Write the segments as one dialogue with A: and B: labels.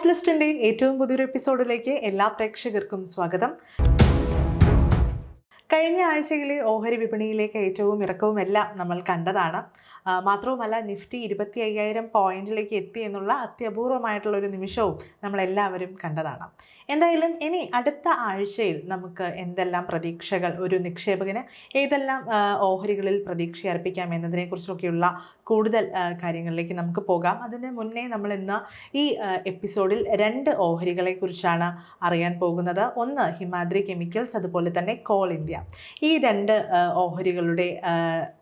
A: Watch ലിസ്റ്റിന്റെ ഏറ്റവും പുതിയൊരു എപ്പിസോഡിലേക്ക് എല്ലാ പ്രേക്ഷകർക്കും സ്വാഗതം. കഴിഞ്ഞ ആഴ്ചയിലെ ഓഹരി വിപണിയിലേക്ക് ഏറ്റവും ഇറക്കവും എല്ലാം നമ്മൾ കണ്ടതാണ്. മാത്രവുമല്ല നിഫ്റ്റി ഇരുപത്തി അയ്യായിരം പോയിന്റിലേക്ക് എത്തി എന്നുള്ള അത്യപൂർവമായിട്ടുള്ള ഒരു നിമിഷവും നമ്മളെല്ലാവരും കണ്ടതാണ്. എന്തായാലും ഇനി അടുത്ത ആഴ്ചയിൽ നമുക്ക് എന്തെല്ലാം പ്രതീക്ഷകൾ ഒരു നിക്ഷേപകന് ഏതെല്ലാം ഓഹരികളിൽ പ്രതീക്ഷ അർപ്പിക്കാം എന്നതിനെക്കുറിച്ചൊക്കെയുള്ള കൂടുതൽ കാര്യങ്ങളിലേക്ക് നമുക്ക് പോകാം. അതിന് മുന്നേ നമ്മൾ ഇന്ന് ഈ എപ്പിസോഡിൽ രണ്ട് ഓഹരികളെ കുറിച്ചാണ് അറിയാൻ പോകുന്നത്. ഒന്ന് ഹിമാദ്രി കെമിക്കൽസ് അതുപോലെ തന്നെ കോൾ ഇന്ത്യ. ഈ രണ്ട് ഓഹരികളുടെ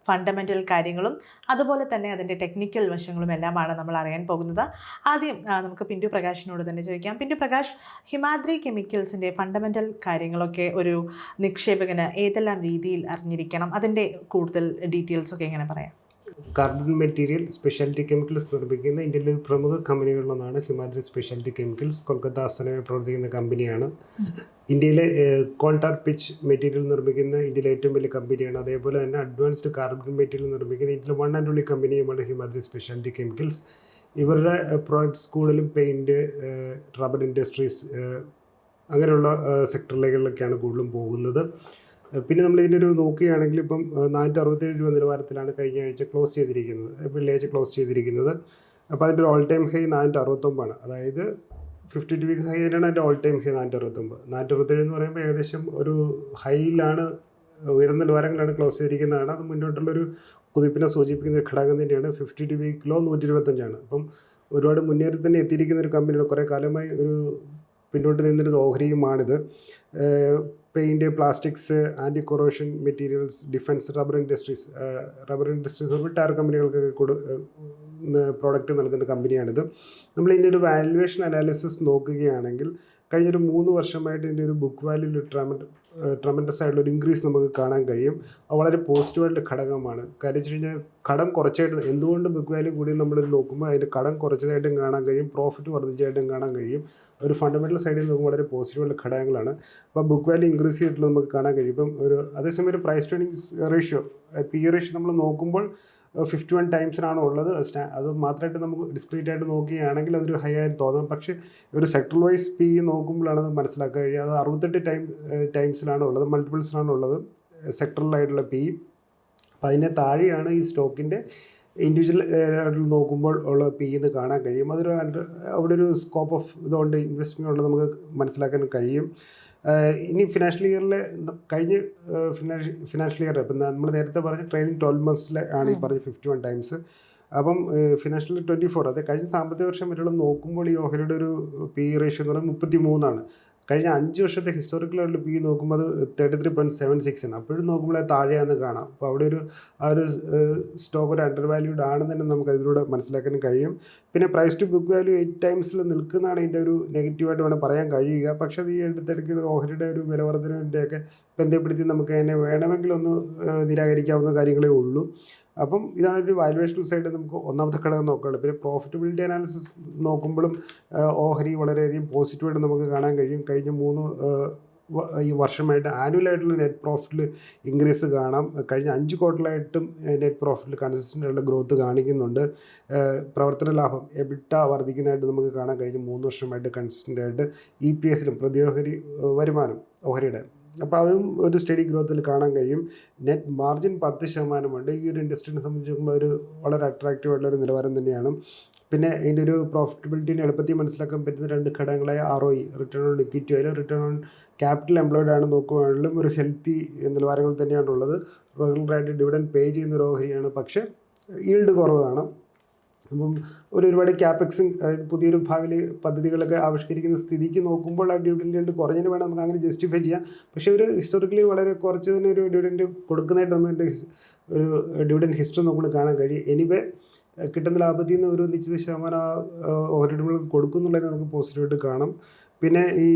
A: ഫണ്ടമെന്റൽ കാര്യങ്ങളും അതുപോലെ തന്നെ അതിന്റെ ടെക്നിക്കൽ വശങ്ങളും എല്ലാമാണ് നമ്മൾ അറിയാൻ പോകുന്നത്. ആദ്യം നമുക്ക് പിന്റു പ്രകാശിനോട് തന്നെ ചോദിക്കാം. പിന്റു പ്രകാശ് ഹിമാദ്രി കെമിക്കൽസിന്റെ ഫണ്ടമെന്റൽ കാര്യങ്ങളൊക്കെ ഒരു നിക്ഷേപകന് ഏതെല്ലാം രീതിയിൽ അറിഞ്ഞിരിക്കണം? അതിന്റെ കൂടുതൽ ഡീറ്റെയിൽസ് ഒക്കെ എങ്ങനെ പറയാം?
B: കാർബൺ മെറ്റീരിയൽ സ്പെഷ്യാലിറ്റി കെമിക്കൽസ് നിർമ്മിക്കുന്ന ഇന്ത്യയിലെ ഒരു പ്രമുഖ കമ്പനികളിലൊന്നാണ് ഹിമാദ്രി സ്പെഷ്യാലിറ്റി കെമിക്കൽസ് കൊൽക്കത്ത ആസ്ഥാനമായി പ്രവർത്തിക്കുന്ന കമ്പനിയാണ്. ഇന്ത്യയിലെ കോൾട്ടാർ പിച്ച് മെറ്റീരിയൽ നിർമ്മിക്കുന്ന ഇന്ത്യയിലെ ഏറ്റവും വലിയ കമ്പനിയാണ്. അതേപോലെ തന്നെ അഡ്വാൻസ്ഡ് കാർബൺ മെറ്റീരിയൽ നിർമ്മിക്കുന്ന ഇന്ത്യയിലെ വൺ ആൻഡ് ഓൺലി കമ്പനിയുമാണ് ഹിമാദ്രി സ്പെഷ്യാലിറ്റി കെമിക്കൽസ് ഇവരുടെ പ്രോഡക്റ്റ്സ് കൂടുതലും പെയിന്റ് റബ്ബർ ഇൻഡസ്ട്രീസ് അങ്ങനെയുള്ള സെക്ടറിലേകളിലൊക്കെയാണ് കൂടുതലും പോകുന്നത്. പിന്നെ നമ്മൾ ഇതിന്റെ ഒരു നോക്കുകയാണെങ്കിൽ ഇപ്പം നാനൂറ്റി അറുപത്തേഴ് രൂപ നിലവാരത്തിലാണ് കഴിഞ്ഞ ആഴ്ച ക്ലോസ് ചെയ്തിരിക്കുന്നത് വെള്ളിയാഴ്ച ക്ലോസ് ചെയ്തിരിക്കുന്നത്. അപ്പോൾ അതിന്റെ ഒരു ഓൾ ടൈം ഹൈ നാനൂറ്റി അറുപത്തൊമ്പതാണ്. അതായത് ഫിഫ്റ്റി ടു വീക്ക് ഹൈ തന്നെയാണ് അതിന്റെ ഓൾ ടൈം ഹൈ നാനൂറ്റി അറുപത്തൊമ്പത്. നാനൂറ്റി അറുപത്തേഴ് എന്ന് പറയുമ്പോൾ ഏകദേശം ഒരു ഹൈയിലാണ് ഉയർന്ന നിലവാരങ്ങളാണ് ക്ലോസ് ചെയ്തിരിക്കുന്നതാണ്. അത് മുന്നോട്ടുള്ളൊരു കുതിപ്പിനെ സൂചിപ്പിക്കുന്ന ഘടകം തന്നെയാണ് ഫിഫ്റ്റി ടു വീക്കിലോ നൂറ്റി ഇരുപത്തഞ്ചാണ് അപ്പം ഒരുപാട് മുന്നേറി തന്നെ എത്തിയിരിക്കുന്ന ഒരു കമ്പനിയുടെ കുറേ കാലമായി ഒരു പിന്നോട്ട് നിന്നൊരു ഓഹരിയുമാണിത്. Paint plastics anti corrosion materials defence rubber industries rubber industries tyre കമ്പനികൾക്കൊക്കെ കൊടു പ്രോഡക്റ്റ് നൽകുന്ന കമ്പനിയാണിത് നമ്മൾ ഇതിന്റെ ഒരു വാല്യുവേഷൻ അനാലിസിസ് നോക്കുകയാണെങ്കിൽ കഴിഞ്ഞൊരു മൂന്ന് വർഷമായിട്ട് ഇതിന്റെ ഒരു ബുക്ക് വാല്യൂ ട്രമൻഡ് ട്രമൻഡസ് ആയിട്ടുള്ള ഒരു ഇൻക്രീസ് നമുക്ക് കാണാൻ കഴിയും. അത് വളരെ പോസിറ്റീവായിട്ട് ഘടകമാണ്. കാര്യം വെച്ച് കഴിഞ്ഞാൽ കടം കുറച്ചായിട്ട് എന്തുകൊണ്ട് ബുക്ക് വാല്യൂ കൂടി നമ്മൾ നോക്കുമ്പോൾ അതിന്റെ കടം കുറച്ചതായിട്ടും കാണാൻ കഴിയും പ്രോഫിറ്റ് വർദ്ധിച്ചതായിട്ടും കാണാൻ കഴിയും. ഒരു ഫണ്ടമെന്റൽ സൈഡിൽ നോക്കുമ്പോൾ വളരെ പോസിറ്റീവുള്ള ഘടകങ്ങളാണ്. അപ്പോൾ ബുക്ക് വാല്യൂ ഇൻക്രീസ് ചെയ്തിട്ടുള്ളത് നമുക്ക് കാണാൻ കഴിയും. ഇപ്പം ഒരു അതേസമയം ഒരു price to earning ratio P ratio നമ്മൾ നോക്കുമ്പോൾ ഫിഫ്റ്റി വൺ ടൈംസിനാണ് ഉള്ളത്. അത് മാത്രമായിട്ട് നമുക്ക് ഡിസ്ക്രീറ്റ് ആയിട്ട് നോക്കുകയാണെങ്കിൽ അതൊരു ഹൈ ആയി തോന്നും. പക്ഷേ ഒരു സെക്ടർ വൈസ് പി നോക്കുമ്പോഴാണ് അത് മനസ്സിലാക്കാൻ കഴിയുക. അത് അറുപത്തെട്ട് ടൈം ടൈംസിലാണ് ഉള്ളത്. മൾട്ടിപ്പിൾസിലാണ് ഉള്ളത്. സെക്ടറിലായിട്ടുള്ള പി അപ്പം അതിന്റെ താഴെയാണ് ഈ സ്റ്റോക്കിന്റെ ഇൻഡിവിജ്വൽ ആയിട്ട് നോക്കുമ്പോൾ ഉള്ള പി എന്ന് കാണാൻ കഴിയും. അതൊരു അവിടെ ഒരു സ്കോപ്പ് ഓഫ് ഇതുകൊണ്ട് ഇൻവെസ്റ്റ്മെന്റ് ഉള്ളത് നമുക്ക് മനസ്സിലാക്കാൻ കഴിയും. ഇനി ഫിനാൻഷ്യൽ ഇയറിൽ കഴിഞ്ഞ ഫിനാൻഷ്യൽ ഫിനാൻഷ്യൽ ഇയർ ഇപ്പം നമ്മൾ നേരത്തെ പറഞ്ഞ ട്രെയിനിങ് ട്വൽവ് മന്ത്സിലെ ആണ് ഈ പറഞ്ഞ ഫിഫ്റ്റി വൺ ടൈംസ് അപ്പം ഫിനാൻഷ്യൽ ട്വന്റി ഫോർ അത് കഴിഞ്ഞ സാമ്പത്തിക വർഷം വരെയുള്ള നോക്കുമ്പോൾ ഈ ഓഹരിയുടെ ഒരു പി റേഷ്യോ എന്ന് പറയുന്നത് മുപ്പത്തി മൂന്നാണ് കഴിഞ്ഞ അഞ്ച് വർഷത്തെ ഹിസ്റ്റോറിക്കൽ ലെവലിൽ പി നോക്കുമ്പോൾ അത് thirty three point seven six ആണ്. അപ്പോഴും നോക്കുമ്പോൾ താഴെയാണ് കാണാം. അപ്പോൾ അവിടെ ഒരു ആ ഒരു സ്റ്റോക്ക് ഒരു അണ്ടർ വാല്യൂഡ് ആണെന്ന് തന്നെ നമുക്ക് അതിലൂടെ മനസ്സിലാക്കാൻ കഴിയും. പിന്നെ price to book value eight ടൈംസിൽ നിൽക്കുന്നതാണ് ഇതിന്റെ ഒരു നെഗറ്റീവായിട്ട് വേണം പറയാൻ കഴിയുക. പക്ഷേ അത് ഈ അടുത്തിടയ്ക്ക് ഓഹരിയുടെ ഒരു വിലവർദ്ധനയുടെയൊക്കെ ബന്ധപ്പെടുത്തി നമുക്ക് അതിനെ വേണമെങ്കിലൊന്ന് നിരാകരിക്കാവുന്ന കാര്യങ്ങളേ ഉള്ളൂ. അപ്പം ഇതാണ് ഒരു വാല്യുവേഷൻ സൈഡ് നമുക്ക് ഒന്നാമത്തെ ഘടകം നോക്കുകയുള്ളൂ പിന്നെ പ്രോഫിറ്റബിലിറ്റി അനാലിസിസ് നോക്കുമ്പോഴും ഓഹരി വളരെയധികം പോസിറ്റീവായിട്ട് നമുക്ക് കാണാൻ കഴിയും. കഴിഞ്ഞ മൂന്ന് ഈ വർഷമായിട്ട് ആനുവലായിട്ടുള്ള നെറ്റ് പ്രോഫിറ്റിൽ ഇൻക്രീസ് കാണാം. കഴിഞ്ഞ അഞ്ച് ക്വാർട്ടറിലായിട്ടും നെറ്റ് പ്രോഫിറ്റിൽ കൺസിസ്റ്റന്റ് ആയിട്ടുള്ള ഗ്രോത്ത് കാണിക്കുന്നുണ്ട്. പ്രവർത്തന ലാഭം എബിട്ട വർദ്ധിക്കുന്നതായിട്ട് നമുക്ക് കാണാൻ കഴിഞ്ഞ മൂന്ന് വർഷമായിട്ട് കൺസിസ്റ്റന്റ് ആയിട്ട് ഇ പി എസിലും പ്രതിയോഹരി വരുമാനം ഓഹരിയുടെ അപ്പോൾ അതും ഒരു സ്റ്റഡി ഗ്രോത്തിൽ കാണാൻ കഴിയും. നെറ്റ് മാർജിൻ പത്ത് ശതമാനമുണ്ട് ഈ ഒരു ഇൻഡസ്ട്രീനെ സംബന്ധിച്ച് നോക്കുമ്പോൾ ഒരു വളരെ അട്രാക്റ്റീവ് ആയിട്ടുള്ള ഒരു നിലവാരം തന്നെയാണ്. പിന്നെ ഇതിന്റെ ഒരു പ്രോഫിറ്റബിലിറ്റിനെ എളുപ്പത്തിൽ മനസ്സിലാക്കാൻ പറ്റുന്ന രണ്ട് ഘടകങ്ങളായ R O E return on equity ആയാലും റിട്ടേൺ ഓൺ ക്യാപിറ്റൽ എംപ്ലോയ്ഡ് ആണ് നോക്കുകയാണെങ്കിലും ഒരു ഹെൽത്തി നിലവാരങ്ങൾ തന്നെയാണുള്ളത് റെഗുലറായിട്ട് ഡിവിഡൻ പേ ചെയ്യുന്ന ഒരു ഓഹരിയാണ്. പക്ഷേ ഈൽഡ് കുറവാണ്. അപ്പം ഒരു ഒരുപാട് ക്യാപെക്സും അതായത് പുതിയൊരു ഭാവിയിൽ പദ്ധതികളൊക്കെ ആവിഷ്കരിക്കുന്ന സ്ഥിതിക്ക് നോക്കുമ്പോൾ ആ ഡിവിഡൻഡ് കുറഞ്ഞതിന് വേണം നമുക്ക് അങ്ങനെ ജസ്റ്റിഫൈ ചെയ്യാം. പക്ഷേ ഒരു ഹിസ്റ്റോറിക്കലി വളരെ കുറച്ച് തന്നെ ഒരു ഡിവിഡൻഡ് കൊടുക്കുന്നതായിട്ട് എന്റെ ഒരു ഡിവിഡൻ ഹിസ്റ്ററി നോക്കുമ്പോൾ കാണാൻ കഴിയും. എനിവേ കിട്ടുന്ന ലാഭത്തിൽ നിന്ന് ഒരു നിശ്ചിത ശതമാനം ഓഹരി ഓഹരികൾ കൊടുക്കുന്നുള്ളതിന് നമുക്ക് പോസിറ്റീവായിട്ട് കാണാം. പിന്നെ ഈ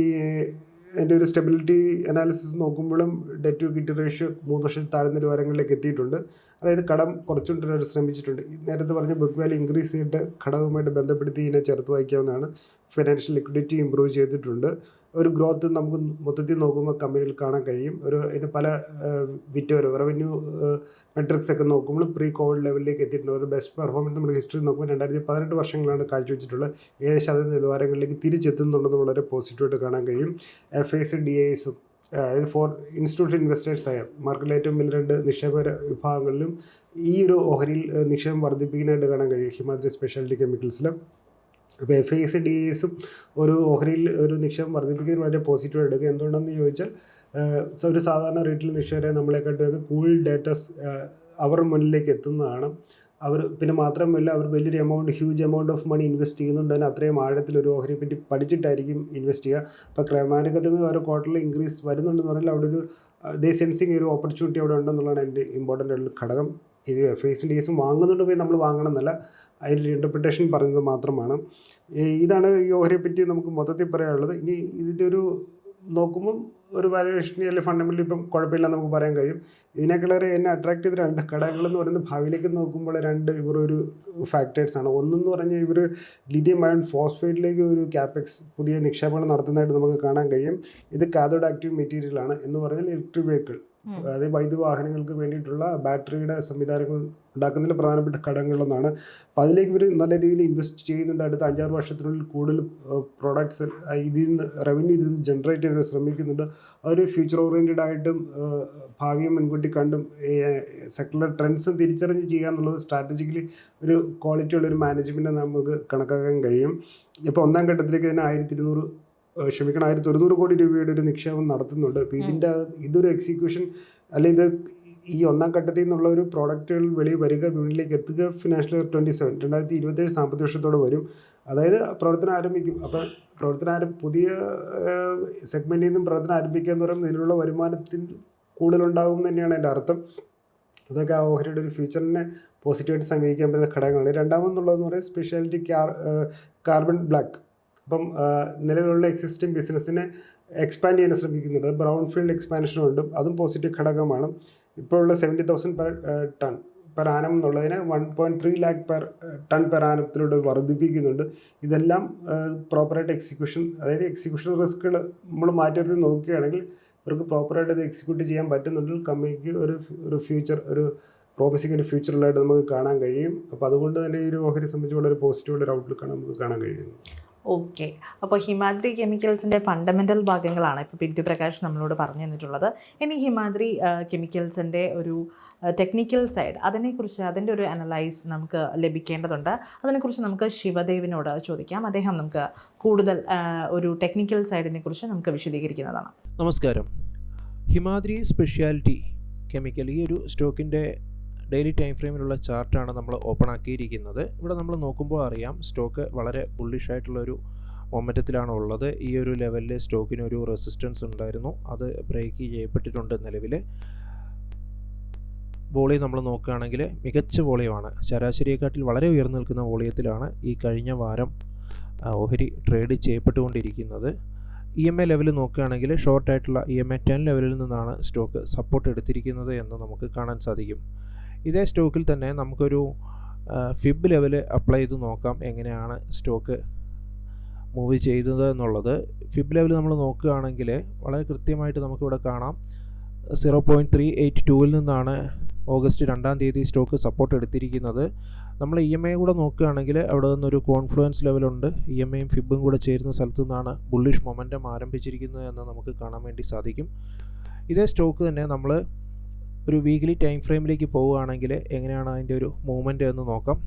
B: എന്റെ ഒരു സ്റ്റെബിലിറ്റി അനാലിസിസ് നോക്കുമ്പോഴും ഡെറ്റ് ടു ഇക്വിറ്റി റേഷ്യോ മൂന്ന് വർഷത്തിൽ താഴ്ന്ന നിലവാരങ്ങളിലേക്ക് എത്തിയിട്ടുണ്ട്. അതായത് കടം കുറച്ചുകൊണ്ടിരാൻ ശ്രമിച്ചിട്ടുണ്ട്. നേരത്തെ പറഞ്ഞ ബുക്ക് വാല്യൂ ഇൻക്രീസ് ചെയ്തിട്ട് ഘടകവുമായിട്ട് ബന്ധപ്പെടുത്തി ഇതിനെ ചേർത്ത് വായിക്കാവുന്നതാണ്. ഫിനാൻഷ്യൽ ലിക്വിഡിറ്റി ഇമ്പ്രൂവ് ചെയ്തിട്ടുണ്ട്. ഒരു ഗ്രോത്ത് നമുക്ക് മൊത്തത്തിൽ നോക്കുമ്പോൾ കമ്പനിയിൽ കാണാൻ കഴിയും. ഒരു ഇതിന് പല വിറ്റ് ഒരു റവന്യൂ മെട്രിക്സ് ഒക്കെ നോക്കുമ്പോൾ പ്രീ കോവിഡ് ലെവലിലേക്ക് എത്തിയിട്ടുണ്ട്. ഒരു ബെസ്റ്റ് പെർഫോമൻസ് നമ്മൾ ഹിസ്റ്ററി നോക്കുമ്പോൾ രണ്ടായിരത്തി പതിനെട്ട് വർഷങ്ങളാണ് കാഴ്ചവെച്ചിട്ടുള്ളത്. ഏകദേശം അതേ നിലവാരങ്ങളിലേക്ക് തിരിച്ചെത്തുന്നുണ്ടെന്ന് വളരെ പോസിറ്റീവായിട്ട് കാണാൻ കഴിയും. എഫ് ഐസ് ഡി ഐസും അതായത് ഫോർ ഇൻസ്റ്റിറ്റ്യൂഷൻ ഇൻവെസ്റ്റേഴ്സ് ആയ മാർക്കറ്റിലെ ഏറ്റവും വലിയ രണ്ട് നിക്ഷേപ വിഭാഗങ്ങളിലും ഈ ഒരു ഓഹരിയിൽ നിക്ഷേപം വർദ്ധിപ്പിക്കാനായിട്ട് കാണാൻ കഴിയും. ഹിമാദ്രി സ്പെഷ്യാലിറ്റി കെമിക്കൽസിൽ അപ്പോൾ എഫ് ഐ എസ് ഡി എസും ഒരു ഓഹരിയിൽ ഒരു നിക്ഷേപം വർദ്ധിപ്പിക്കുന്നതിന് വളരെ പോസിറ്റീവ് എടുക്കുക എന്തുകൊണ്ടെന്ന് ചോദിച്ചാൽ ഒരു സാധാരണ റേറ്റിൽ നിക്ഷേപരെ നമ്മളെക്കാട്ടൊക്കെ കൂൾ ഡേറ്റാസ് അവർ മുന്നിലേക്ക് എത്തുന്നതാണ് അവർ പിന്നെ മാത്രമല്ല അവർ വലിയൊരു amount huge amount of money invest ചെയ്യുന്നുണ്ട്. തന്നെ അത്രയും ആഴത്തിൽ ഒരു ഓഹരിയെ പറ്റി പഠിച്ചിട്ടായിരിക്കും ഇൻവെസ്റ്റ് ചെയ്യുക. അപ്പോൾ ക്രമാനുഗതമായി ഓരോ ക്വാർട്ടറിൽ ഇൻക്രീസ് വരുന്നുണ്ടെന്ന് പറഞ്ഞാൽ അവിടെ ഒരു ദേ സെൻസിങ് ഒരു ഓപ്പർച്യൂണിറ്റി അവിടെ ഉണ്ടെന്നുള്ളതാണ് എന്റെ ഇമ്പോർട്ടന്റ് ആയിട്ടുള്ള ഘടകം. ഇത് എഫ് ഐ സി ഡി എസും വാങ്ങുന്നുണ്ട് പോയി നമ്മൾ വാങ്ങണം എന്നല്ല അതിന്റെ ഇന്റർപ്രിട്ടേഷൻ പറഞ്ഞത് മാത്രമാണ്. ഇതാണ് യോഹരിയെ പറ്റി നമുക്ക് മൊത്തത്തിൽ പറയാനുള്ളത്. ഇനി ഇതിന്റെ ഒരു നോക്കുമ്പം ഒരു വാലുവേഷൻ അല്ലെങ്കിൽ ഫണ്ടമെന്റലി ഇപ്പം കുഴപ്പമില്ല നമുക്ക് പറയാൻ കഴിയും. ഇതിനേക്കാളേറെ എന്നെ അട്രാക്ട് ചെയ്ത രണ്ട് ഘടകങ്ങൾ എന്ന് പറയുന്നത് ഭാവിയിലേക്ക് നോക്കുമ്പോൾ രണ്ട് ഇവർ ഒരു ഫാക്ടേഴ്സ് ആണ്. ഒന്നെന്ന് പറഞ്ഞാൽ ഇവർ ലിഥിയം അയൺ ഫോസ്ഫേറ്റിലേക്ക് ഒരു ക്യാപെക്സ് പുതിയ നിക്ഷേപങ്ങൾ നടത്തുന്നതായിട്ട് നമുക്ക് കാണാൻ കഴിയും. ഇത് കാതോഡ് ആക്റ്റീവ് മെറ്റീരിയലാണ് എന്ന് പറഞ്ഞാൽ ഇലക്ട്രിക് വെഹിക്കിൾ. അതായത് വൈദ്യുത വാഹനങ്ങൾക്ക് വേണ്ടിയിട്ടുള്ള ബാറ്ററിയുടെ സംവിധാനങ്ങൾ ഉണ്ടാക്കുന്നതിൽ പ്രധാനപ്പെട്ട ഘടകങ്ങളൊന്നാണ് അപ്പോൾ അതിലേക്ക് ഇവർ നല്ല രീതിയിൽ ഇൻവെസ്റ്റ് ചെയ്യുന്നുണ്ട്. അടുത്ത അഞ്ചാറ് വർഷത്തിനുള്ളിൽ കൂടുതൽ പ്രോഡക്ട്സ് ഇതിൽ നിന്ന് റവന്യൂ ഇതിൽ നിന്ന് ജനറേറ്റ് ചെയ്യാൻ ശ്രമിക്കുന്നുണ്ട്. അവർ ഫ്യൂച്ചർ ഓറിയന്റഡ് ആയിട്ടും ഭാവിയെ മുൻകൂട്ടി കണ്ടും സെക്ടറിലെ ട്രെൻഡ്സ് തിരിച്ചറിഞ്ഞ് ചെയ്യുക എന്നുള്ളത് സ്ട്രാറ്റജിക്കലി ഒരു ക്വാളിറ്റി ഉള്ള ഒരു മാനേജ്മെന്റ് നമുക്ക് കണക്കാക്കാൻ കഴിയും. ഇപ്പോൾ ഒന്നാം ഘട്ടത്തിലേക്ക് തന്നെ ആയിരത്തി ഇരുന്നൂറ് ക്ഷമിക്കണം ആയിരത്തി ഒരുന്നൂറ് കോടി രൂപയുടെ ഒരു നിക്ഷേപം നടത്തുന്നുണ്ട്. അപ്പോൾ ഇതിന്റെ ഇതൊരു എക്സിക്യൂഷൻ അല്ലെ ഇത് ഈ ഒന്നാം ഘട്ടത്തിൽ നിന്നുള്ള ഒരു പ്രോഡക്റ്റുകൾ വെളിയിൽ വരിക വിപണിയിലേക്ക് എത്തുക ഫിനാൻഷ്യൽ ഇയർ ട്വന്റി സെവൻ രണ്ടായിരത്തി ഇരുപത്തേഴ് സാമ്പത്തിക വർഷത്തോടെ വരും. അതായത് പ്രവർത്തനം ആരംഭിക്കും. അപ്പം പ്രവർത്തനം ആരം പുതിയ സെഗ്മെന്റിൽ നിന്നും പ്രവർത്തനം ആരംഭിക്കുക എന്ന് പറയുമ്പോൾ ഇതിനുള്ള വരുമാനത്തിൽ കൂടുതലുണ്ടാകും തന്നെയാണ് എന്റെ അർത്ഥം. അതൊക്കെ ആ ഓഹരിയുടെ ഒരു ഫ്യൂച്ചറിനെ പോസിറ്റീവായിട്ട് സമീപിക്കാൻ പറ്റുന്ന ഘടകങ്ങളാണ്. രണ്ടാമെന്നുള്ളതെന്ന് പറയുന്നത് സ്പെഷ്യാലിറ്റി കാർ കാർബൺ ബ്ലാക്ക് അപ്പം ആ, നിലവിലുള്ള എക്സിസ്റ്റിംഗ് ബിസിനസ്സിനെ എക്സ്പാൻഡ് ചെയ്യാൻ ശ്രമിക്കുന്നുണ്ട് ബ്രൗൺ ഫീൽഡ് എക്സ്പാൻഷനും ഉണ്ട്. അതും പോസിറ്റീവ് ഘടകമാണ്. ഇപ്പോൾ ഉള്ള seventy thousand per ton per annum എന്നുള്ളതിനെ one point three lakh per ton per ആനത്തിലൂടെ വർദ്ധിപ്പിക്കുന്നുണ്ട്. ഇതെല്ലാം പ്രോപ്പറായിട്ട് എക്സിക്യൂഷൻ അതായത് എക്സിക്യൂഷൻ റിസ്ക്കുകൾ നമ്മൾ മാറ്റി നോക്കുകയാണെങ്കിൽ ഇവർക്ക് പ്രോപ്പറായിട്ട് ഇത് എക്സിക്യൂട്ട് ചെയ്യാൻ പറ്റുന്നുണ്ടെങ്കിൽ കമ്പനിക്ക് ഒരു ഒരു ഫ്യൂച്ചർ ഒരു പ്രോമിസിംഗ് ഒരു ഫ്യൂച്ചറിലായിട്ട് നമുക്ക് കാണാൻ കഴിയും. അപ്പോൾ അതുകൊണ്ട് തന്നെ ഈ ഒരു ഓഹരി സംബന്ധിച്ച് വളരെ പോസിറ്റീവുള്ള ഒരു ഔട്ട്ലുക്കാണ് നമുക്ക് കാണാൻ കഴിയുന്നത്.
A: ഓക്കെ അപ്പോൾ ഹിമാദ്രി കെമിക്കൽസിന്റെ ഫണ്ടമെന്റൽ ഭാഗങ്ങളാണ് ഇപ്പോൾ ബിന്ദു പ്രകാശ് നമ്മളോട് പറഞ്ഞു തന്നിട്ടുള്ളത്. ഇനി ഹിമാദ്രി കെമിക്കൽസിന്റെ ഒരു ടെക്നിക്കൽ സൈഡ് അതിനെക്കുറിച്ച് അതിന്റെ ഒരു അനലൈസ് നമുക്ക് ലഭിക്കേണ്ടതുണ്ട്. അതിനെക്കുറിച്ച് നമുക്ക് ശിവദേവിനോട് ചോദിക്കാം. അദ്ദേഹം നമുക്ക് കൂടുതൽ ഒരു ടെക്നിക്കൽ സൈഡിനെ കുറിച്ച് നമുക്ക് വിശദീകരിക്കുന്നതാണ്.
C: നമസ്കാരം. ഹിമാദ്രി സ്പെഷ്യാലിറ്റി കെമിക്കൽ ഈ ഒരു സ്റ്റോക്കിന്റെ ഡെയിലി ടൈം ഫ്രെയിമിലുള്ള ചാർട്ടാണ് നമ്മൾ ഓപ്പൺ ആക്കിയിരിക്കുന്നത്. ഇവിടെ നമ്മൾ നോക്കുമ്പോൾ അറിയാം സ്റ്റോക്ക് വളരെ ബുള്ളിഷ് ആയിട്ടുള്ളൊരു മൊമെന്റത്തിലാണ് ഉള്ളത്. ഈ ഒരു ലെവലിൽ സ്റ്റോക്കിന് ഒരു റെസിസ്റ്റൻസ് ഉണ്ടായിരുന്നു. അത് ബ്രേക്ക് ചെയ്യപ്പെട്ടിട്ടുണ്ട് നിലവിൽ. വോളിയം നമ്മൾ നോക്കുകയാണെങ്കിൽ മികച്ച വോളിയമാണ്. ശരാശരിയെക്കാട്ടിൽ വളരെ ഉയർന്നു നിൽക്കുന്ന വോളിയത്തിലാണ് ഈ കഴിഞ്ഞ വാരം ഓഹരി ട്രേഡ് ചെയ്യപ്പെട്ടുകൊണ്ടിരിക്കുന്നത്. ഇ എം എ ലെവൽ നോക്കുകയാണെങ്കിൽ ഷോർട്ടായിട്ടുള്ള ഇ എം എ ടെൻ ലെവലിൽ നിന്നാണ് സ്റ്റോക്ക് സപ്പോർട്ട് എടുത്തിരിക്കുന്നത് എന്ന് നമുക്ക് കാണാൻ സാധിക്കും. ഇതേ സ്റ്റോക്കിൽ തന്നെ നമുക്കൊരു ഫിബ് ലെവൽ അപ്ലൈ ചെയ്ത് നോക്കാം എങ്ങനെയാണ് സ്റ്റോക്ക് മൂവ് ചെയ്തത് എന്നുള്ളത്. ഫിബ് ലെവൽ നമ്മൾ നോക്കുകയാണെങ്കിൽ വളരെ കൃത്യമായിട്ട് നമുക്കിവിടെ കാണാം. സീറോ പോയിന്റ് ത്രീ എയ്റ്റ് ടൂവിൽ നിന്നാണ് ഓഗസ്റ്റ് രണ്ടാം തീയതി സ്റ്റോക്ക് സപ്പോർട്ട് എടുത്തിരിക്കുന്നത്. നമ്മൾ ഇ എം ഐ കൂടെ നോക്കുകയാണെങ്കിൽ അവിടെ നിന്നൊരു കോൺഫ്ലുവൻസ് ലെവലുണ്ട്. ഇ എം ഐയും ഫിബും കൂടെ ചേരുന്ന സ്ഥലത്തു നിന്നാണ് ബുള്ളിഷ് മൊമെന്റം ആരംഭിച്ചിരിക്കുന്നത് എന്ന് നമുക്ക് കാണാൻ വേണ്ടി സാധിക്കും. ഇതേ സ്റ്റോക്ക് തന്നെ നമ്മൾ ഒരു വീക്ക്ലി ടൈം ഫ്രെയിമിലേക്ക് പോവുകയാണെങ്കിൽ എങ്ങനെയാണ് അതിന്റെ ഒരു മൂവ്മെന്റ് എന്ന് നോക്കാം.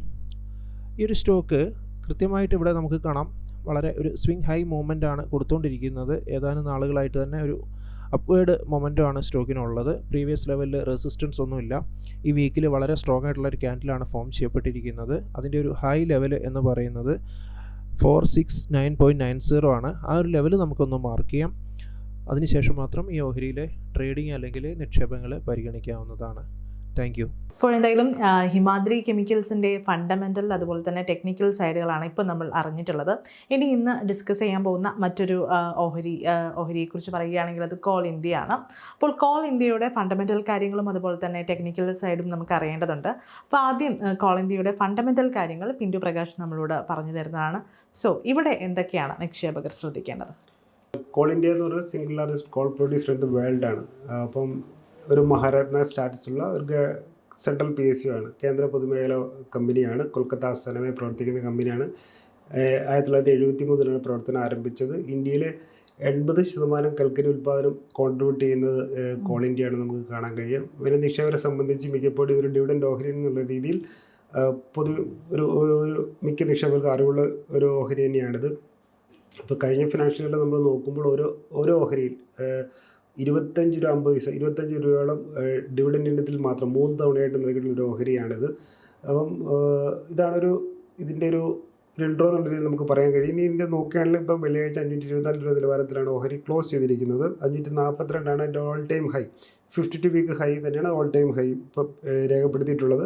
C: ഈ ഒരു സ്റ്റോക്ക് കൃത്യമായിട്ട് ഇവിടെ നമുക്ക് കാണാം. വളരെ ഒരു സ്വിങ് ഹൈ മൂവ്മെന്റ് ആണ് കൊടുത്തുകൊണ്ടിരിക്കുന്നത് ഏതാനും നാളുകളായിട്ട് തന്നെ ഒരു അപ്വേഡ് മൊമെന്റം ആണ് സ്റ്റോക്കിനുള്ളത് പ്രീവിയസ് ലെവലിൽ റെസിസ്റ്റൻസ് ഒന്നുമില്ല. ഈ വീക്കിൽ വളരെ സ്ട്രോങ് ആയിട്ടുള്ള ഒരു ക്യാൻഡിലാണ് ഫോം ചെയ്യപ്പെട്ടിരിക്കുന്നത്. അതിന്റെ ഒരു ഹൈ ലെവൽ എന്ന് പറയുന്നത് four six nine point nine zero ആണ്. ആ ഒരു ലെവൽ നമുക്കൊന്ന് മാർക്ക് ചെയ്യാം. അതിനുശേഷം മാത്രം ഈ ഓഹരിയിലെ ട്രേഡിംഗ് അല്ലെങ്കിൽ നിക്ഷേപങ്ങൾ പരിഗണിക്കാവുന്നതാണ്. Thank you.
A: ഇപ്പോൾ എന്തായാലും ഹിമാദ്രി കെമിക്കൽസിന്റെ ഫണ്ടമെന്റൽ അതുപോലെ തന്നെ ടെക്നിക്കൽ സൈഡുകളാണ് ഇപ്പോൾ നമ്മൾ അറിഞ്ഞിട്ടുള്ളത്. ഇനി ഇന്ന് ഡിസ്കസ് ചെയ്യാൻ പോകുന്ന മറ്റൊരു ഓഹരി ഓഹരിയെക്കുറിച്ച് പറയുകയാണെങ്കിൽ അത് കോൾ ഇന്ത്യയാണ്. അപ്പോൾ കോൾ ഇന്ത്യയുടെ ഫണ്ടമെന്റൽ കാര്യങ്ങളും അതുപോലെ തന്നെ ടെക്നിക്കൽ സൈഡും നമുക്ക് അറിയേണ്ടതുണ്ട്. അപ്പോൾ ആദ്യം കോൾ ഇന്ത്യയുടെ ഫണ്ടമെന്റൽ കാര്യങ്ങൾ പിന്തു പ്രകാശ് നമ്മളോട് പറഞ്ഞു തരുന്നതാണ്. സോ ഇവിടെ എന്തൊക്കെയാണ് നിക്ഷേപകർ ശ്രദ്ധിക്കേണ്ടത്?
B: കോൾ ഇന്ത്യ എന്ന് പറയുന്നത് single largest coal producer in the world ആണ്. അപ്പം ഒരു മഹാരത്ന സ്റ്റാറ്റസ് ഉള്ള ഒരു സെൻട്രൽ പി എസ് യു ആണ്. കേന്ദ്ര പൊതുമേഖല കമ്പനിയാണ് കൊൽക്കത്ത ആസ്ഥാനമായി പ്രവർത്തിക്കുന്ന കമ്പനിയാണ് ആയിരത്തി തൊള്ളായിരത്തി എഴുപത്തി മൂന്നിലാണ് പ്രവർത്തനം ആരംഭിച്ചത്. ഇന്ത്യയിലെ എൺപത് ശതമാനം കൽക്കരി ഉൽപ്പാദനം കോൺട്രിബ്യൂട്ട് ചെയ്യുന്നത് കോൾ ഇന്ത്യയാണ് നമുക്ക് കാണാൻ കഴിയും. പിന്നെ നിക്ഷേപരെ സംബന്ധിച്ച് മിക്കപ്പോഴും ഇതൊരു ഡിവിഡൻഡ് ഓഹരി എന്നുള്ള രീതിയിൽ പൊതു ഒരു- ഒരു മിക്ക നിക്ഷേപകർക്ക് അറിവുള്ള ഒരു ഓഹരി തന്നെയാണിത്. ഇപ്പോൾ കഴിഞ്ഞ ഫിനാൻഷ്യൽ ഇയറിൽ നമ്മൾ നോക്കുമ്പോൾ ഓരോ ഓരോ ഓഹരിയിൽ ഇരുപത്തഞ്ച് രൂപ അമ്പത് പൈസ ഇരുപത്തഞ്ച് രൂപയോളം ഡിവിഡൻഡ് ഇനത്തിൽ മാത്രം മൂന്ന് തവണയായിട്ട് നൽകിയിട്ടുള്ള ഒരു ഓഹരിയാണിത്. അപ്പം ഇതാണൊരു ഇതിന്റെ ഒരു ഇൻട്രോ എന്നുള്ള രീതിയിൽ നമുക്ക് പറയാൻ കഴിയും. ഇനി ഇതിന്റെ നോക്കുകയാണെങ്കിൽ ഇപ്പം വെള്ളിയാഴ്ച അഞ്ഞൂറ്റി ഇരുപത്തിനാല് രൂപ നിലവാരത്തിലാണ് ഓഹരി ക്ലോസ് ചെയ്തിരിക്കുന്നത്. അഞ്ഞൂറ്റി നാൽപ്പത്തിരണ്ടാണ് എന്റെ all time high fifty two week high തന്നെയാണ് ഓൾ ടൈം ഹൈ ഇപ്പം രേഖപ്പെടുത്തിയിട്ടുള്ളത്.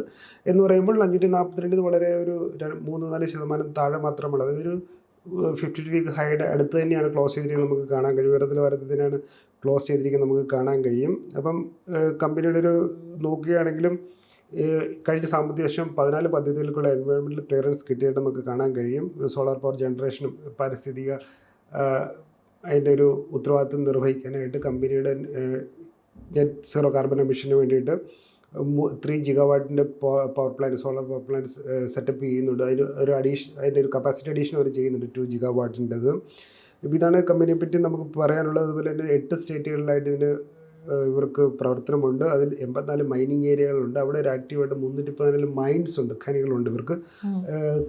B: എന്ന് പറയുമ്പോൾ അഞ്ഞൂറ്റി നാൽപ്പത്തിരണ്ടിന് വളരെ ഒരു മൂന്ന് നാല് ശതമാനം താഴെ മാത്രമാണ്. അതായത് ഒരു ഫിഫ്റ്റി ടു വീക്ക് ഹൈയുടെ അടുത്ത് തന്നെയാണ് ക്ലോസ് ചെയ്തിരിക്കുന്നത് നമുക്ക് കാണാൻ കഴിയും. ഉയരത്തിൽ വരത്തിനാണ് ക്ലോസ് ചെയ്തിരിക്കുന്നത് നമുക്ക് കാണാൻ കഴിയും. അപ്പം കമ്പനിയുടെ ഒരു നോക്കുകയാണെങ്കിലും കഴിഞ്ഞ സാമ്പത്തിക വർഷം പതിനാല് പദ്ധതികൾക്കുള്ള എൻവയോൺമെന്റൽ ക്ലിയറൻസ് കിട്ടിയിട്ട് നമുക്ക് കാണാൻ കഴിയും. സോളാർ പവർ ജനറേഷനും പാരിസ്ഥിതിക അതിന്റെ ഒരു ഉത്തരവാദിത്വം നിർവഹിക്കാനായിട്ട് കമ്പനിയുടെ നെറ്റ് സീറോ കാർബൺ എമിഷന് വേണ്ടിയിട്ട് three ജിഗാവാട്ടിന്റെ power plant solar power plant setup ചെയ്യുന്നുണ്ട്. അതിന് ഒരു അഡീഷൻ അതിന്റെ ഒരു കപ്പാസിറ്റി അഡീഷൻ അവർ ചെയ്യുന്നുണ്ട് ടു ജിഗാവാട്ടിന്റെത് ഇപ്പോൾ ഇതാണ് കമ്പനിയെ പറ്റി നമുക്ക് പറയാനുള്ളത്. അതുപോലെ തന്നെ എട്ട് സ്റ്റേറ്റുകളിലായിട്ട് ഇതിന് ഇവർക്ക് പ്രവർത്തനമുണ്ട്. അതിൽ എൺപത്തിനാല് മൈനിങ് ഏരിയകളുണ്ട് അവിടെ ഒരു ആക്റ്റീവായിട്ട് മുന്നൂറ്റി പതിനാല് മൈൻസ് ഉണ്ട് ഖനികളുണ്ട് ഇവർക്ക്.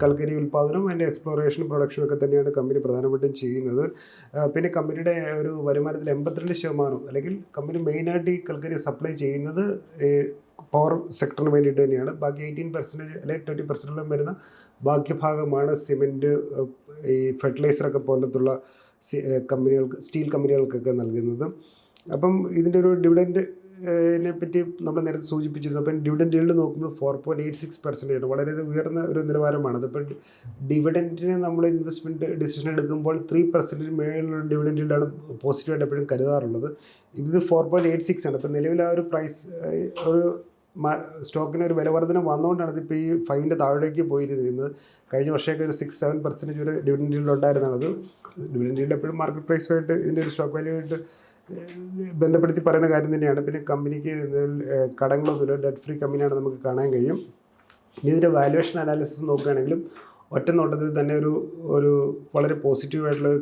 B: കൽക്കരി ഉൽപ്പാദനം അതിന്റെ എക്സ്പ്ലോറേഷൻ പ്രൊഡക്ഷനും ഒക്കെ തന്നെയാണ് കമ്പനി പ്രധാനമായിട്ടും ചെയ്യുന്നത്. പിന്നെ കമ്പനിയുടെ ഒരു വരുമാനത്തിൽ എൺപത്തിരണ്ട് ശതമാനം അല്ലെങ്കിൽ കമ്പനി മെയിനായിട്ട് ഈ കൽക്കരി സപ്ലൈ ചെയ്യുന്നത് പവർ സെക്ടറിന് വേണ്ടിയിട്ട് തന്നെയാണ്. ബാക്കി എയ്റ്റീൻ പെർസെന്റേജ് അല്ലെങ്കിൽ ട്വന്റി പെർസെന്റോളം വരുന്ന ബാക്കി ഭാഗമാണ് സിമെന്റ് ഈ ഫെർട്ടിലൈസറൊക്കെ പോലത്തുള്ള കമ്പനികൾക്ക് സ്റ്റീൽ കമ്പനികൾക്കൊക്കെ നൽകുന്നത്. അപ്പം ഇതിന്റെ ഒരു ഡിവിഡന്റ് നെ പറ്റി നമ്മൾ നേരത്തെ സൂചിപ്പിച്ചിരുന്നു. അപ്പം ഡിവിഡന്റ് yield നോക്കുമ്പോൾ four point eight six percentage വളരെ ഉയർന്ന ഒരു നിലവാരമാണ്. അതിപ്പോൾ ഡിവിഡന്റിന് നമ്മൾ ഇൻവെസ്റ്റ്മെന്റ് ഡിസിഷൻ എടുക്കുമ്പോൾ ത്രീ പെർസെന്റിന് മേളിലുള്ള yield ആണ് പോസിറ്റീവായിട്ട് എപ്പോഴും കരുതാറുള്ളത്. ഇത് ഫോർ പോയിന്റ് എയ്റ്റ് സിക്സ് ആണ്. അപ്പം നിലവിൽ ആ ഒരു പ്രൈസ് ഒരു സ്റ്റോക്കിന് ഒരു വിലവർധന വന്നുകൊണ്ടാണ് ഇതിപ്പോൾ ഈ ഫൈവിന്റെ താഴേക്ക് പോയിരുന്നത് കഴിഞ്ഞ വർഷമൊക്കെ ഒരു സിക്സ് സെവൻ പെർസെന്റേജ് ഒരു ഡിവിഡൻ yield ഉണ്ടായിരുന്നത് ഡിവിഡൻ ഡീൽഡ് എപ്പോഴും മാർക്കറ്റ് പ്രൈസുമായിട്ട് ഇതിന്റെ ഒരു സ്റ്റോക്ക് വാല്യൂ ബന്ധപ്പെടുത്തി പറയുന്ന കാര്യം തന്നെയാണ്. പിന്നെ കമ്പനിക്ക് കടങ്ങളൊന്നുമില്ല. ഡെറ്റ് ഫ്രീ കമ്പനിയാണ് നമുക്ക് കാണാൻ കഴിയും. ഇനി ഇതിന്റെ വാല്യുവേഷൻ അനാലിസിസ് നോക്കുകയാണെങ്കിലും ഒറ്റ നോട്ടത്തിൽ തന്നെ ഒരു ഒരു വളരെ പോസിറ്റീവായിട്ടുള്ള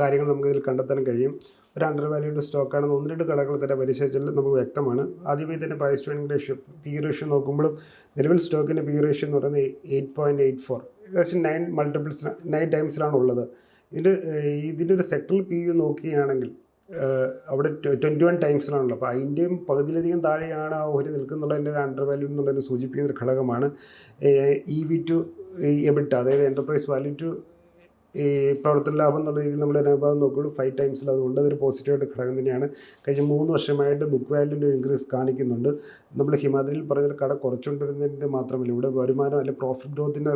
B: കാര്യങ്ങൾ നമുക്ക് ഇതിൽ കണ്ടെത്താൻ കഴിയും. ഒരു അണ്ടർ വാല്യൂഡ് സ്റ്റോക്കാണെന്ന് ഒന്ന് രണ്ട് കടകൾ തന്നെ പരിശോധിച്ചാൽ നമുക്ക് വ്യക്തമാണ്. ആദ്യമായി തന്നെ price to ratio P ratio നോക്കുമ്പോഴും നിലവിൽ സ്റ്റോക്കിന്റെ പി റേഷ്യോ എന്ന് പറയുന്നത് എയ്റ്റ് പോയിന്റ് എയ്റ്റ് ഫോർ ഏകദേശം നയൻ മൾട്ടിപ്പിൾസ് നയൻ ടൈംസിലാണ് ഉള്ളത്. ഇതിന്റെ ഇതിന്റെ ഒരു സെക്ടറൽ പി യു നോക്കുകയാണെങ്കിൽ അവിടെ ട്വന്റി വൺ ടൈംസിലാണല്ലോ അപ്പോൾ അതിന്റെയും പകുതിയിലധികം താഴെയാണ് ആ ഓഹരി നിൽക്കുന്നുള്ളതിന്റെ ഒരു അണ്ടർ വാല്യൂ എന്നുള്ളതിനെ സൂചിപ്പിക്കുന്ന ഒരു ഘടകമാണ് ഇ വി ടു എബിട്ട് അതായത് എന്റർപ്രൈസ് വാല്യൂ ടു ഈ പ്രവർത്തന ലാഭം എന്നുള്ള രീതിയിൽ നമ്മൾ അതിനകത്ത് നോക്കുള്ളൂ ഫൈവ് ടൈംസിൽ അതുകൊണ്ട് അതൊരു പോസിറ്റീവായിട്ട് ഘടകം തന്നെയാണ്. കഴിഞ്ഞ മൂന്ന് വർഷമായിട്ട് ബുക്ക് വാല്യൂന്റെ ഇൻക്രീസ് കാണിക്കുന്നുണ്ട്. നമ്മൾ ഹിമാദ്രിയിൽ പറഞ്ഞ കട കുറച്ചുകൊണ്ടിരുന്നതിന്റെ മാത്രമല്ല ഇവിടെ വരുമാനം അല്ലെങ്കിൽ പ്രോഫിറ്റ് ഗ്രോത്തിനെ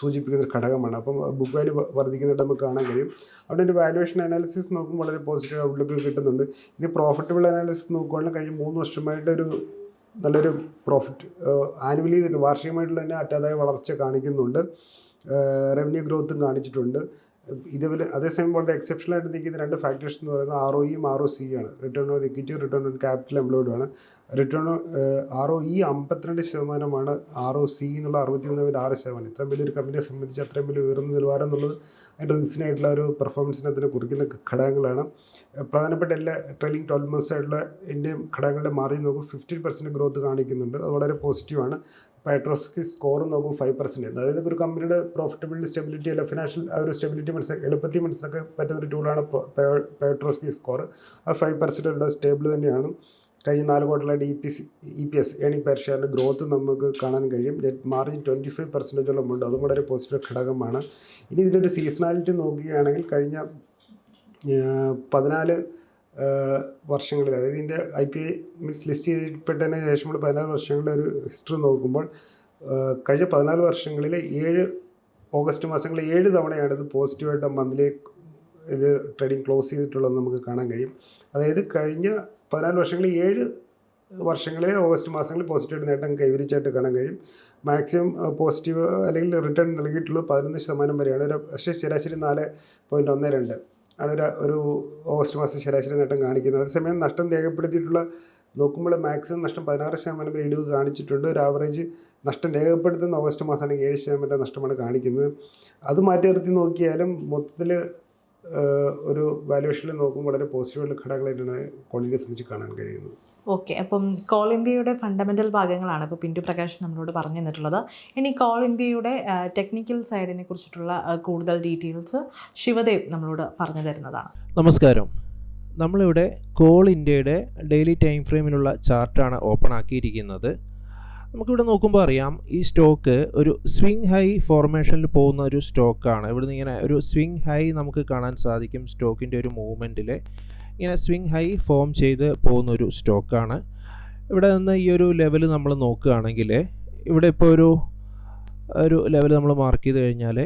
B: സൂചിപ്പിക്കുന്ന ഒരു ഘടകമാണ്. അപ്പം ബുക്ക് വാല്യൂ വർദ്ധിക്കുന്നതായിട്ട് നമുക്ക് കാണാൻ കഴിയും. അവിടെ ഒരു വാല്യുവേഷൻ അനാലിസിസ് നോക്കുമ്പോൾ വളരെ പോസിറ്റീവ് ഔട്ട്ലുക്ക് കിട്ടുന്നുണ്ട്. ഇനി പ്രോഫിറ്റബിൾ അനാലിസിസ് നോക്കുകയാണെങ്കിൽ കഴിഞ്ഞ മൂന്ന് വർഷമായിട്ട് ഒരു നല്ലൊരു പ്രോഫിറ്റ് ആനുവലി വാർഷികമായിട്ടുള്ള തന്നെ അറ്റാതായ വളർച്ച കാണിക്കുന്നുണ്ട്. റവന്യൂ ഗ്രോത്തും കാണിച്ചിട്ടുണ്ട്. ഇതേപോലെ അതേസമയം വളരെ എക്സെപ്ഷണലായിട്ട് നിൽക്കുന്ന രണ്ട് ഫാക്ടേഴ്സ് എന്ന് പറയുന്നത് ആർ ഒ ഇയും ആർ ഒ സി ആണ്. Return on equity return on capital employed ആണ്. റിട്ടേൺ ആർ ഒ ഇ അമ്പത്തിരണ്ട് ശതമാനമാണ് ആർ ഒ സി എന്നുള്ള അറുപത്തി മൂന്ന് പോയിന്റ് ആറ് ശതമാനം. ഇത്രയും വലിയൊരു കമ്പനിയെ സംബന്ധിച്ച് അത്രയും വലിയ ഉയർന്ന നിലവാരം എന്നുള്ളത് അതിന്റെ റീസിനായിട്ടുള്ള ഒരു പെർഫോമൻസിനെ അതിനെ കുറിക്കുന്ന ഘടകങ്ങളാണ്. പ്രധാനപ്പെട്ട എല്ലാ ട്രെയിലിംഗ് ട്വൽവ് മന്ത്സ് ആയിട്ടുള്ള ഇന്ത്യയും ഘടകങ്ങളുടെ മാറി നോക്കും ഫിഫ്റ്റീൻ പെർസെന്റ് ഗ്രോത്ത് കാണിക്കുന്നുണ്ട്. അത് വളരെ പോസിറ്റീവാണ് പൈട്രോസ്കി സ്കോർ നോക്കും ഫൈവ് പെർസെന്റ് അതായത് ഒരു കമ്പനിയുടെ പ്രോഫിറ്റബിലിറ്റി സ്റ്റെബിലിറ്റി അല്ല ഫിനാൻഷ്യൽ ആ ഒരു സ്റ്റെബിലിറ്റി മനസ്സിലാക്കി എളുപ്പത്തിൽ മനസ്സിലാക്കാൻ പറ്റുന്ന ഒരു ടൂളാണ് പൈട്രോസ്കി സ്കോർ അത് ഫൈവ് പെർസെന്റ് ഉള്ള സ്റ്റേബിൾ തന്നെയാണ്. കഴിഞ്ഞ നാല് ക്വാർട്ടറിലായിട്ട് E P C E P S earning per ഷെയറിന്റെ growth നമുക്ക് കാണാൻ കഴിയും. നെറ്റ് മാർജിൻ ട്വന്റി ഫൈവ് പെർസെന്റേജോളം ഉണ്ട്. അതും വളരെ പോസിറ്റീവ് ഘടകമാണ്. ഇനി ഇതിന്റെ ഒരു സീസണാലിറ്റി നോക്കുകയാണെങ്കിൽ കഴിഞ്ഞ പതിനാല് വർഷങ്ങളിൽ അതായത് ഇതിന്റെ ഐ പി മീൻസ് ലിസ്റ്റ് ചെയ്യപ്പെട്ടതിന് ശേഷമുള്ള പതിനാല് വർഷങ്ങളുടെ ഒരു ഹിസ്റ്ററി നോക്കുമ്പോൾ കഴിഞ്ഞ പതിനാല് വർഷങ്ങളിൽ ഏഴ് ഓഗസ്റ്റ് മാസങ്ങളിൽ ഏഴ് തവണയാണ് ഇത് പോസിറ്റീവായിട്ട് മന്ത്ലി ഇത് ട്രേഡിംഗ് ക്ലോസ് ചെയ്തിട്ടുള്ളത് നമുക്ക് കാണാൻ കഴിയും. അതായത് കഴിഞ്ഞ പതിനാല് വർഷങ്ങളിൽ ഏഴ് വർഷങ്ങളിൽ ഓഗസ്റ്റ് മാസങ്ങളിൽ പോസിറ്റീവ് നേട്ടം കൈവരിച്ചായിട്ട് കാണാൻ കഴിയും. മാക്സിമം പോസിറ്റീവ് അല്ലെങ്കിൽ റിട്ടേൺ നൽകിയിട്ടുള്ളത് പതിനൊന്ന് ശതമാനം വരെയാണ്. പക്ഷേ ശരാശരി നാല് പോയിന്റ് ഒന്ന് രണ്ട്. ആണ് ഒരു ഒരു ഓഗസ്റ്റ് മാസം ശരാശരി നേട്ടം കാണിക്കുന്നത്. അതേസമയം നഷ്ടം രേഖപ്പെടുത്തിയിട്ടുള്ള നോക്കുമ്പോൾ മാക്സിമം നഷ്ടം പതിനാറ് ശതമാനം ഇടിവ് കാണിച്ചിട്ടുണ്ട്. ഒരു ആവറേജ് നഷ്ടം രേഖപ്പെടുത്തുന്ന ഓഗസ്റ്റ് മാസമാണെങ്കിൽ ഏഴ് ശതമാനം നഷ്ടമാണ് കാണിക്കുന്നത്. അത് മാറ്റി നിർത്തി നോക്കിയാലും മൊത്തത്തിൽ ഒരു വാല്യുവേഷനിൽ നോക്കുമ്പോൾ വളരെ പോസിറ്റീവായിട്ടുള്ള ഘടകങ്ങളായിട്ടാണ് കോളിനെ സംബന്ധിച്ച് കാണാൻ കഴിയുന്നത്.
A: ഓക്കെ അപ്പം കോൾ ഇന്ത്യയുടെ ഫണ്ടമെന്റൽ ഭാഗങ്ങളാണ്. ഇപ്പോൾ പിന്റു പ്രകാശ് നമ്മളോട് പറഞ്ഞു തന്നിട്ടുള്ളത്. ഇനി കോൾ ഇന്ത്യയുടെ ടെക്നിക്കൽ സൈഡിനെ കുറിച്ചിട്ടുള്ള കൂടുതൽ ഡീറ്റെയിൽസ് ശിവദേവ് നമ്മളോട് പറഞ്ഞു തരുന്നതാണ്.
C: നമസ്കാരം. നമ്മളിവിടെ കോൾ ഇന്ത്യയുടെ ഡെയിലി ടൈം ഫ്രെയിമിലുള്ള ചാർട്ടാണ് ഓപ്പൺ ആക്കിയിരിക്കുന്നത്. നമുക്കിവിടെ നോക്കുമ്പോൾ അറിയാം ഈ സ്റ്റോക്ക് ഒരു സ്വിങ് ഹൈ ഫോർമേഷനിൽ പോകുന്ന ഒരു സ്റ്റോക്കാണ് ഇവിടുന്ന് ഇങ്ങനെ ഒരു സ്വിങ് ഹൈ നമുക്ക് കാണാൻ സാധിക്കും സ്റ്റോക്കിന്റെ ഒരു മൂവ്മെന്റിൽ ഇങ്ങനെ സ്വിങ് ഹൈ ഫോം ചെയ്ത് പോകുന്ന ഒരു സ്റ്റോക്കാണ് ഇവിടെ നിന്ന് ഈ ഒരു ലെവൽ നമ്മൾ നോക്കുകയാണെങ്കിൽ ഇവിടെ ഇപ്പോൾ ഒരു ഒരു ലെവൽ നമ്മൾ മാർക്ക് ചെയ്ത് കഴിഞ്ഞാൽ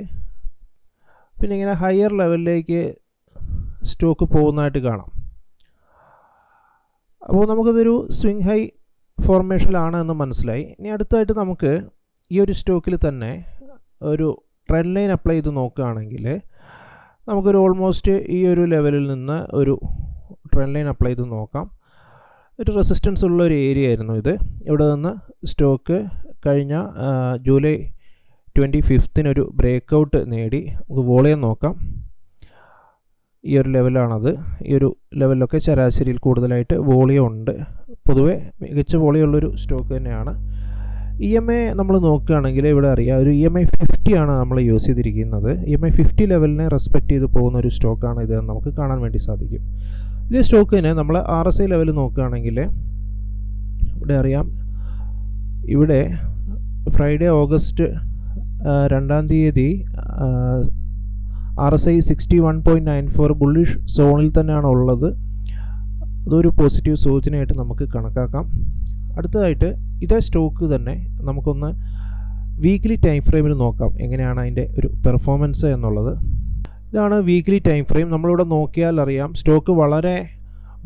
C: പിന്നെ ഇങ്ങനെ ഹയർ ലെവലിലേക്ക് സ്റ്റോക്ക് പോകുന്നതായിട്ട് കാണാം. അപ്പോൾ നമുക്കതൊരു സ്വിങ് ഹൈ ഫോർമേഷനിലാണ് എന്ന് മനസ്സിലായി. ഇനി അടുത്തായിട്ട് നമുക്ക് ഈ ഒരു സ്റ്റോക്കിൽ തന്നെ ഒരു ട്രെൻഡ് ലൈൻ അപ്ലൈ ചെയ്ത് നോക്കുകയാണെങ്കിൽ നമുക്കൊരു ഓൾമോസ്റ്റ് ഈ ഒരു ലെവലിൽ നിന്ന് ഒരു ട്രെൻഡ് ലൈൻ അപ്ലൈ ചെയ്ത് നോക്കാം. ഒരു റെസിസ്റ്റൻസ് ഉള്ള ഒരു ഏരിയ ആയിരുന്നു ഇത്. ഇവിടെ നിന്ന് സ്റ്റോക്ക് കഴിഞ്ഞ ജൂലൈ ട്വന്റി ഫിഫ്തിനൊരു ബ്രേക്ക് ഔട്ട് നേടി. നമുക്ക് വോളിയം നോക്കാം. ഈ ഒരു ലെവലാണത് ഈ ഒരു ലെവലിലൊക്കെ ശരാശരിയിൽ കൂടുതലായിട്ട് വോളിയം ഉണ്ട്. പൊതുവേ മികച്ച വോളിയമുള്ളൊരു സ്റ്റോക്ക് തന്നെയാണ്. ഇ എം ഐ നമ്മൾ നോക്കുകയാണെങ്കിൽ ഇവിടെ അറിയാം ഒരു ഇ എം ഐ ഫിഫ്റ്റി ആണ് നമ്മൾ യൂസ് ചെയ്തിരിക്കുന്നത്. ഇ എം ഐ ഫിഫ്റ്റി ലെവലിനെ റെസ്പെക്ട് ചെയ്ത് പോകുന്ന ഒരു സ്റ്റോക്കാണ് ഇത് നമുക്ക് കാണാൻ വേണ്ടി സാധിക്കും. ഇതേ സ്റ്റോക്കിന് നമ്മൾ ആർ എസ് ഐ ലെവൽ നോക്കുകയാണെങ്കിൽ ഇവിടെ അറിയാം ഇവിടെ ഫ്രൈഡേ ഓഗസ്റ്റ് രണ്ടാം തീയതി R S I sixty one point nine four bullish സോണിൽ തന്നെയാണ് ഉള്ളത്. അതൊരു പോസിറ്റീവ് സൂചനയായിട്ട് നമുക്ക് കണക്കാക്കാം. അടുത്തതായിട്ട് ഇതേ സ്റ്റോക്ക് തന്നെ. നമുക്കൊന്ന് വീക്ക്ലി ടൈം ഫ്രെയിമിൽ നോക്കാം. എങ്ങനെയാണ് അതിന്റെ ഒരു പെർഫോമൻസ് എന്നുള്ളത്. ഇതാണ് വീക്ക്ലി ടൈം ഫ്രെയിം നമ്മളിവിടെ നോക്കിയാൽ അറിയാം സ്റ്റോക്ക് വളരെ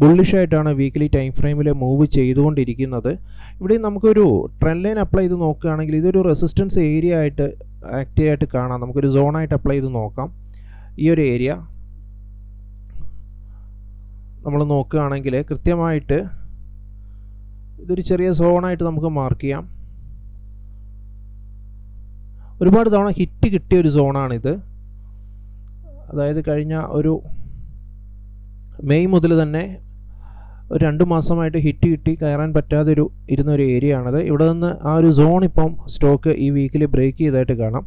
C: ബുള്ളിഷായിട്ടാണ് വീക്ക്ലി ടൈം ഫ്രെയിമിൽ മൂവ് ചെയ്തുകൊണ്ടിരിക്കുന്നത്. ഇവിടെ നമുക്കൊരു ട്രെൻഡ് ലൈൻ അപ്ലൈ ചെയ്ത് നോക്കുകയാണെങ്കിൽ ഇതൊരു റെസിസ്റ്റൻസ് ഏരിയ ആയിട്ട് ആക്റ്റീവ് ആയിട്ട് കാണാം. നമുക്കൊരു സോണായിട്ട് അപ്ലൈ ചെയ്ത് നോക്കാം. ഈ ഒരു ഏരിയ നമ്മൾ നോക്കുകയാണെങ്കിൽ കൃത്യമായിട്ട് ഇതൊരു ചെറിയ സോണായിട്ട് നമുക്ക് മാർക്ക് ചെയ്യാം. ഒരുപാട് തവണ ഹിറ്റ് കിട്ടിയ ഒരു സോണാണിത്. അതായത് കഴിഞ്ഞ ഒരു മെയ് മുതൽ തന്നെ ഒരു രണ്ട് മാസമായിട്ട് ഹിറ്റ് കിട്ടി കയറാൻ പറ്റാതെ ഒരു ഇരുന്ന ഒരു ഏരിയ ആണത് ഇവിടെ നിന്ന് ആ ഒരു സോൺ ഇപ്പം സ്റ്റോക്ക് ഈ വീക്കിൽ ബ്രേക്ക് ചെയ്തായിട്ട് കാണാം.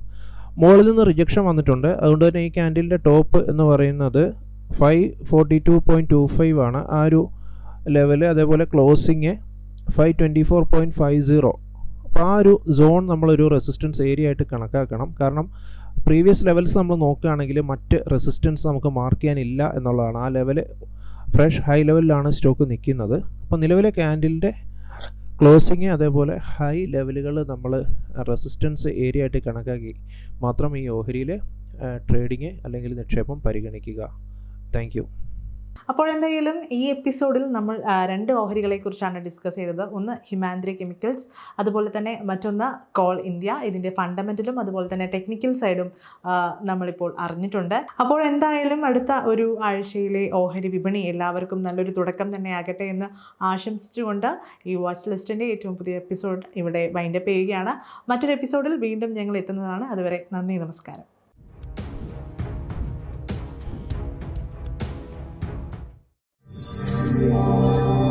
C: മുകളിൽ നിന്ന് റിജക്ഷൻ വന്നിട്ടുണ്ട്. അതുകൊണ്ട് തന്നെ ഈ ക്യാൻഡിലിന്റെ ടോപ്പ് എന്ന് പറയുന്നത് five forty two point two five ആണ്. ആ ഒരു ലെവൽ അതേപോലെ closing five twenty four point five zero അപ്പോൾ ആ ഒരു സോൺ നമ്മളൊരു റെസിസ്റ്റൻസ് ഏരിയ ആയിട്ട് കണക്കാക്കണം. കാരണം പ്രീവിയസ് ലെവൽസ് നമ്മൾ നോക്കുകയാണെങ്കിൽ മറ്റ് റെസിസ്റ്റൻസ് നമുക്ക് മാർക്ക് ചെയ്യാനില്ല എന്നുള്ളതാണ്. ആ ലെവൽ ഫ്രഷ് ഹൈ ലെവലിലാണ് സ്റ്റോക്ക് നിൽക്കുന്നത് അപ്പോൾ നിലവിലെ ക്യാൻഡിലിന്റെ ക്ലോസിങ് അതേപോലെ ഹൈ ലെവലുകൾ നമ്മൾ റെസിസ്റ്റൻസ് ഏരിയ ആയിട്ട് കണക്കാക്കി മാത്രം ഈ ഓഹരിയിൽ ട്രേഡിങ് അല്ലെങ്കിൽ നിക്ഷേപം പരിഗണിക്കുക. താങ്ക്
A: അപ്പോൾ എന്തായാലും ഈ എപ്പിസോഡിൽ നമ്മൾ രണ്ട് ഓഹരികളെ കുറിച്ചാണ് ഡിസ്കസ് ചെയ്തത്. ഒന്ന് ഹിമാന്ദ്രി കെമിക്കൽസ് അതുപോലെ തന്നെ മറ്റൊന്ന് കോൾ ഇന്ത്യ ഇതിന്റെ ഫണ്ടമെന്റലും അതുപോലെ തന്നെ ടെക്നിക്കൽ സൈഡും നമ്മളിപ്പോൾ അറിഞ്ഞിട്ടുണ്ട്. അപ്പോൾ എന്തായാലും അടുത്ത ഒരു ആഴ്ചയിലെ ഓഹരി വിപണി എല്ലാവർക്കും നല്ലൊരു തുടക്കം തന്നെ ആകട്ടെ എന്ന് ആശംസിച്ചുകൊണ്ട് ഈ വാച്ച് ലിസ്റ്റിന്റെ ഏറ്റവും പുതിയ എപ്പിസോഡ് ഇവിടെ വൈൻഡപ്പ് ചെയ്യുകയാണ്. മറ്റൊരു എപ്പിസോഡിൽ വീണ്ടും ഞങ്ങൾ എത്തുന്നതാണ്. അതുവരെ നന്ദി നമസ്കാരം.
D: 模糊。